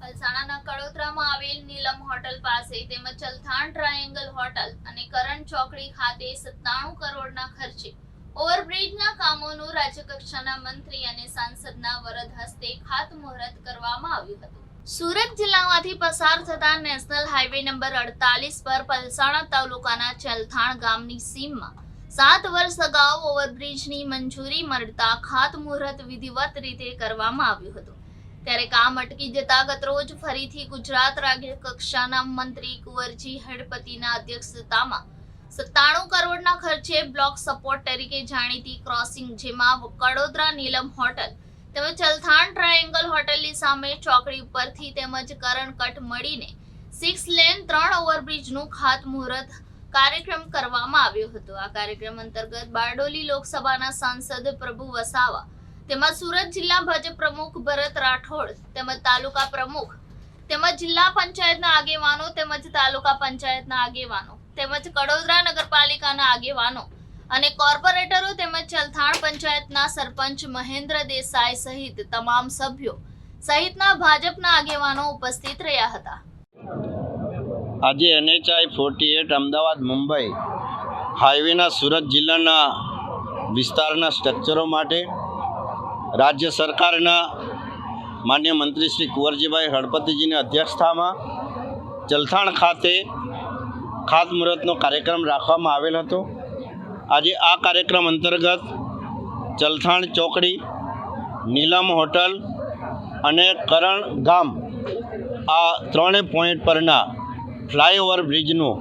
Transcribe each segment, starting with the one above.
પલસાણાના કડોદરામાં આવેલ નીલમ હોટલ પાસે તેમજ ચલથાણ ટ્રાયેંગલ હોટલ અને કરણ ચોકડી ખાતે સત્તાણું કરોડના ખર્ચે ઓવરબ્રિજના કામોનું રાજ્યકક્ષાના મંત્રી અને સાંસદના વરદ હસ્તે ખાતમુહૂર્ત કરવામાં આવ્યું હતું. સુરત જિલ્લામાંથી પસાર થતા નેશનલ હાઈવે નંબર અડતાલીસ પર પલસાણા તાલુકાના ચલથાણ ગામની સીમમાં સાત વર્ષ અગાઉ ઓવરબ્રિજની મંજૂરી મળતા ખાતમુહૂર્ત વિધિવત રીતે કરવામાં આવ્યું હતું. ત્યારે કામ અટકી જતા ગતરોજ ફરીથી ગુજરાત રાજ્ય કક્ષાના મંત્રી કુંવરજી હડપતિના અધ્યક્ષતામાં સત્તાણું કરોડના ખર્ચે બ્લોક સપોર્ટ તરીકે જાણીતી ક્રોસિંગ જેમાં કડોદરા નીલમ હોટલ તેમજ ચલથાણ ટ્રાયેંગલ હોટલની સામે ચોકડી ઉપરથી તેમજ કરણકટ મળીને સિક્સ લેન ત્રણ ઓવરબ્રિજનું ખાતમુહૂર્ત કાર્યક્રમ કરવામાં આવ્યો હતો. આ કાર્યક્રમ અંતર્ગત બારડોલી લોકસભાના સાંસદ પ્રભુ વસાવા તેમજ સુરત જિલ્લા ભાજપ પ્રમુખ ભરત રાઠોડ, તેમજ તાલુકા પ્રમુખ, તેમજ જિલ્લા પંચાયતના આગેવાનો, તેમજ તાલુકા પંચાયતના આગેવાનો, તેમજ કડોદરા નગરપાલિકાના આગેવાનો અને કોર્પોરેટરો તેમજ ચલથાણ પંચાયતના સરપંચ મહેન્દ્ર દેસાઈ સહિત તમામ સભ્યો સહિતના ભાજપના આગેવાનો ઉપસ્થિત રહ્યા હતા. આજે NHAI forty eight Ahmedabad Mumbai હાઈવેના Surat જિલ્લાના વિસ્તારના સ્ટ્રક્ચરો માટે રાજ્ય સરકારના માન્ય મંત્રી શ્રી કુંવરજીભાઈ હળપતિજીની અધ્યક્ષતામાં ચલથાણ ખાતે ખાતમુહૂર્તનો કાર્યક્રમ રાખવામાં આવેલ હતો. આજે આ કાર્યક્રમ અંતર્ગત ચલથાણ ચોકડી, નીલમ હોટલ અને કરણ ગામ આ ત્રણેય પોઈન્ટ પરના ફ્લાયઓવર બ્રિજનું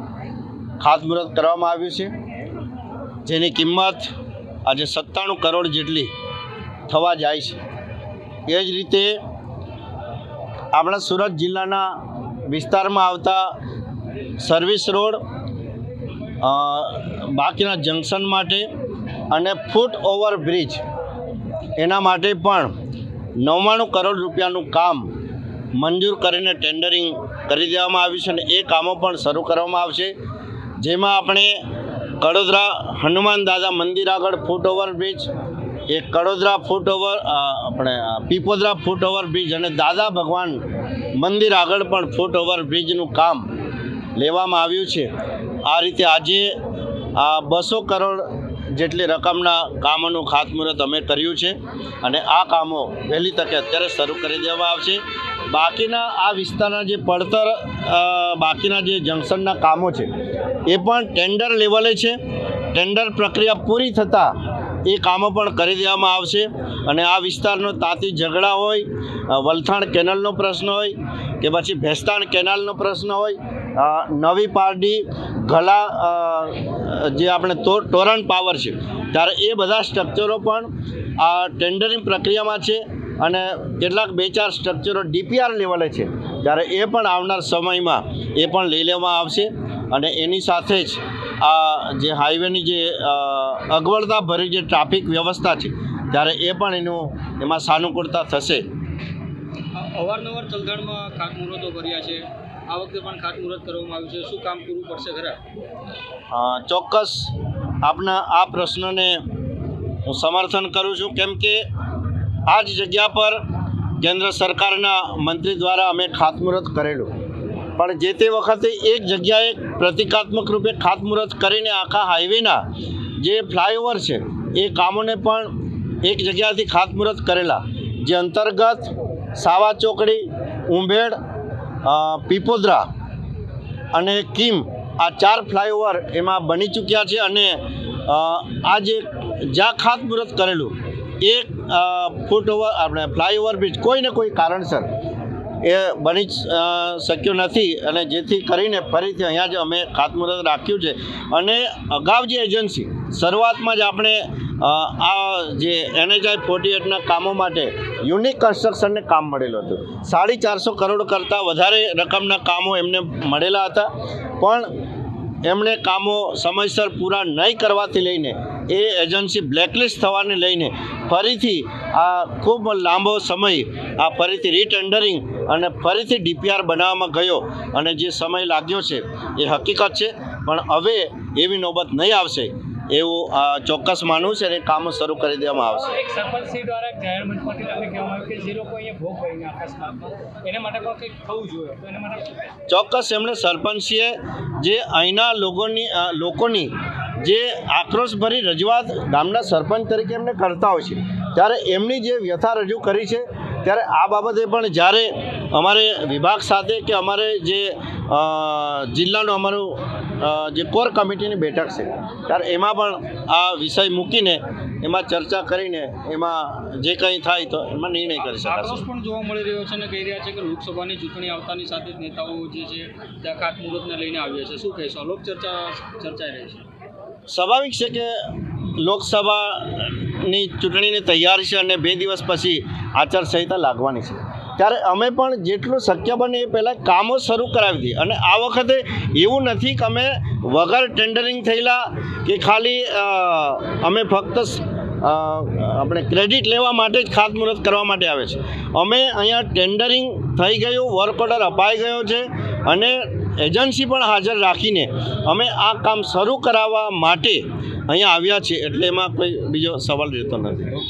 ખાતમુહૂર્ત કરવામાં આવ્યું છે. જેની કિંમત આજે સત્તાણું કરોડ જેટલી થવા જાય છે. એ જ રીતે આપણા સુરત જિલ્લાના વિસ્તારમાં આવતા સર્વિસ રોડ બાકીના જંકશન માટે અને ફૂટ ઓવર બ્રિજ એના માટે પણ નવ્વાણું કરોડ રૂપિયાનું કામ મંજૂર કરીને ટેન્ડરિંગ કરી દેવામાં આવ્યું છે અને એ કામો પણ શરૂ કરવામાં આવશે. જેમાં આપણે કડોદરા હનુમાન દાદા મંદિર આગળ ફૂટ ઓવર બ્રિજ એ કડોદરા ફૂટ ઓવર આપણે પીપોદરા ફૂટ ઓવર બ્રિજ અને દાદા ભગવાન મંદિર આગળ પણ ફૂટ ઓવર બ્રિજનું કામ લેવામાં આવ્યું છે. આ રીતે આજે આ બસો કરોડ જેટલી રકમના કામોનું ખાતમુહૂર્ત અમે કર્યું છે અને આ કામો વહેલી તકે અત્યારે શરૂ કરી દેવામાં આવશે. બાકીના આ વિસ્તારના જે પડતર બાકીના જે જંકશનના કામો છે, એ પણ ટેન્ડર લેવલે છે. ટેન્ડર પ્રક્રિયા પૂરી થતાં એ કામો પણ કરી દેવામાં આવશે અને આ વિસ્તારનો તાતી ઝઘડા હોય વલથાણ કેનલનો પ્રશ્ન હોય કે પછી ભેસ્તાણ કેનાલનો પ્રશ્ન હોય નવી પારડી ગલા જે આપણે તો ટોરન્ટ પાવર છે, ત્યારે એ બધા સ્ટ્રક્ચરો પણ આ ટેન્ડરિંગ પ્રક્રિયામાં છે અને કેટલાક બે ચાર સ્ટ્રક્ચરો ડીપીઆર લેવલે છે, ત્યારે એ પણ આવનાર સમયમાં એ પણ લઈ લેવામાં આવશે અને એની સાથે જ આ જે હાઈવેની જે અગવડતા ભરી જે ટ્રાફિક વ્યવસ્થા છે ત્યારે એ પણ એનું એમાં સાનુકૂળતા થશે. અવારનવાર ચલધાણમાં ખાતમુહૂર્તો કર્યા છે. આ વખતે પણ ખાતમુહૂર્ત કરવામાં આવ્યું છે. શું કામ પૂરું પડશે ખરા? ચોક્કસ આપના આ પ્રશ્નને હું સમર્થન કરું છું. કેમ કે આ જ જગ્યા પર કેન્દ્ર સરકારના મંત્રી દ્વારા અમે ખાતમુહૂર્ત કરેલું. પણ જે તે વખતે એક જગ્યાએ પ્રતિકાત્મક રૂપે ખાતમુહૂર્ત કરીને આખા હાઈવેના જે ફ્લાયઓવર છે એ કામોને પણ એક જગ્યાથી ખાતમુહૂર્ત કરેલા. જે અંતર્ગત સાવા ચોકડી ઉંભેડ પીપોદરા અને કિમ આ ચાર ફ્લાયઓવર એમાં બની ચૂક્યા છે અને આ જે જ્યાં ખાતમુહૂર્ત કરેલું એ અ, ફૂટ ઓવર આપણે ફ્લાયઓવર બ્રિજ કોઈ ને કોઈ કારણસર એ બની શક્યું નથી અને જેથી કરીને ફરીથી અહીંયા જ અમે ખાતમુહૂર્ત રાખ્યું છે. અને અગાઉ જે એજન્સી, શરૂઆતમાં જ આપણે આ જે એનએચઆઈ ફોર્ટી એટના કામો માટે યુનિક કન્સ્ટ્રક્શનને કામ મળેલું હતું. સાડી ચારસો કરોડ કરતાં વધારે રકમના કામો એમને મળેલા હતા. પણ એમણે કામો સમયસર પૂરા નહીં કરવાથી લઈને, એ એજન્સી બ્લેકલિસ્ટ થવાને લઈને ફરીથી આ ખૂબ લાંબો સમય આ ફરીથી રીટેન્ડરિંગ અને ફરીથી ડીપીઆર બનાવવામાં ગયો અને જે સમય લાગ્યો છે એ હકીકત છે. પણ હવે એવી નોબત નહીં આવશે એવું આ ચોક્કસ માનવું છે અને કામો શરૂ કરી દેવામાં આવશે. એક સરપંચ દ્વારા એક જાહેર મંચ કહેવામાં આવ્યું કે જે લોકો અહીંયા ભોગ બન્યા અકસ્માતમાં એને માટે પણ કંઈક થવું જોઈએ. તો એના માટે ચોક્કસ એમણે સરપંચીએ જે અહીંના લોકોની લોકોની જે આક્રોશભરી રજૂઆત ગામના સરપંચ તરીકે એમને કરતા હોય છે. ત્યારે એમની જે વ્યથા રજૂ કરી છે ત્યારે આ બાબતે પણ જ્યારે અમારે વિભાગ સાથે કે અમારે જે જિલ્લાનું અમારું જે કોર કમિટીની બેઠક છે ત્યારે એમાં પણ આ વિષય મૂકીને એમાં ચર્ચા કરીને એમાં જે કંઈ થાય તો એમાં નિર્ણય કરી શકાશે. પણ જોવા મળી રહ્યો છે અને કહી રહ્યા છે કે લોકસભાની ચૂંટણી આવતાની સાથે જ નેતાઓ જે છે ત્યાં ખાતમુહૂર્તને લઈને આવ્યા છે. શું કહેશો? લોક ચર્ચા ચર્ચાઈ રહી છે. સ્વાભાવિક છે કે લોકસભાની ચૂંટણીની તૈયારી છે અને બે દિવસ પછી આચારસંહિતા લાગવાની છે. ત્યારે અમે પણ જેટલું શક્ય બને એ પહેલાં કામો શરૂ કરાવી દઈએ. અને આ વખતે એવું નથી કે અમે વગર ટેન્ડરિંગ થયેલા કે ખાલી અમે ફક્ત આપણે ક્રેડિટ લેવા માટે જ ખાતમુહૂર્ત કરવા માટે આવે છે. અમે અહીંયા ટેન્ડરિંગ થઈ ગયું વર્ક ઓર્ડર અપાઈ ગયો છે અને એજન્સી પણ હાજર રાખીને અમે આ કામ શરૂ કરાવવા માટે અહીંયા આવ્યા છીએ એટલે એમાં કોઈ બીજો સવાલ રહેતો નથી.